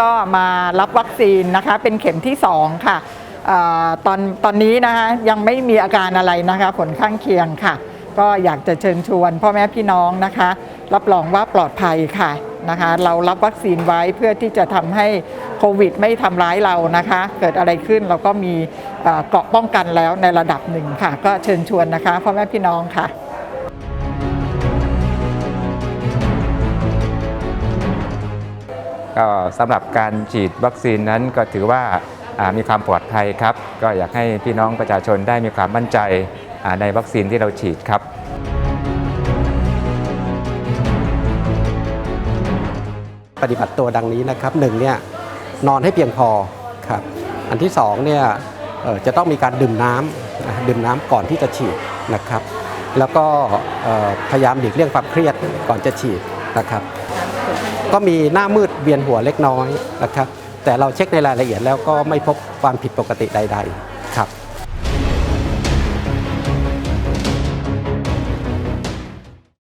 ก็มารับวัคซีนนะคะ เป็นเข็มที่ 2 ค่ะตอนตอนนี้นะคะยังไม่มีอาการอะไรนะคะ ผลข้างเคียงค่ะ ก็อยากจะเชิญชวนพ่อแม่พี่น้องนะคะ รับรองว่าปลอดภัยค่ะนะคะ เรารับวัคซีนไว้เพื่อที่จะทำให้โควิดไม่ทำร้ายเรานะคะ เกิดอะไรขึ้นเราก็มีเอ่อเกราะป้องกันแล้วในระดับหนึ่งค่ะ ก็เชิญชวนนะคะพ่อแม่พี่น้องค่ะ ก็สำหรับการฉีดวัคซีนนั้นก็ถือว่าามีความปลอดภัยครับ ก็อยากให้พี่น้องประชาชนได้มีความมั่นใจในวัคซีนที่เราฉีดครับปฏิบัติตัวดังนี้นะครับหนึ่งเนี่ยนอนให้เพียงพอครับอันที่สองเนี่ยจะต้องมีการดื่มน้ำดื่มน้ำก่อนที่จะฉีดนะครับ แล้วก็พยายามหลีกเลี่ยงความเครียดก่อนจะฉีดนะครับ ก็มีหน้ามืดเวียนหัวเล็กน้อยนะครับแต่เราเช็คในรายละเอียดแล้วก็ไม่พบความผิดปกติใด ๆ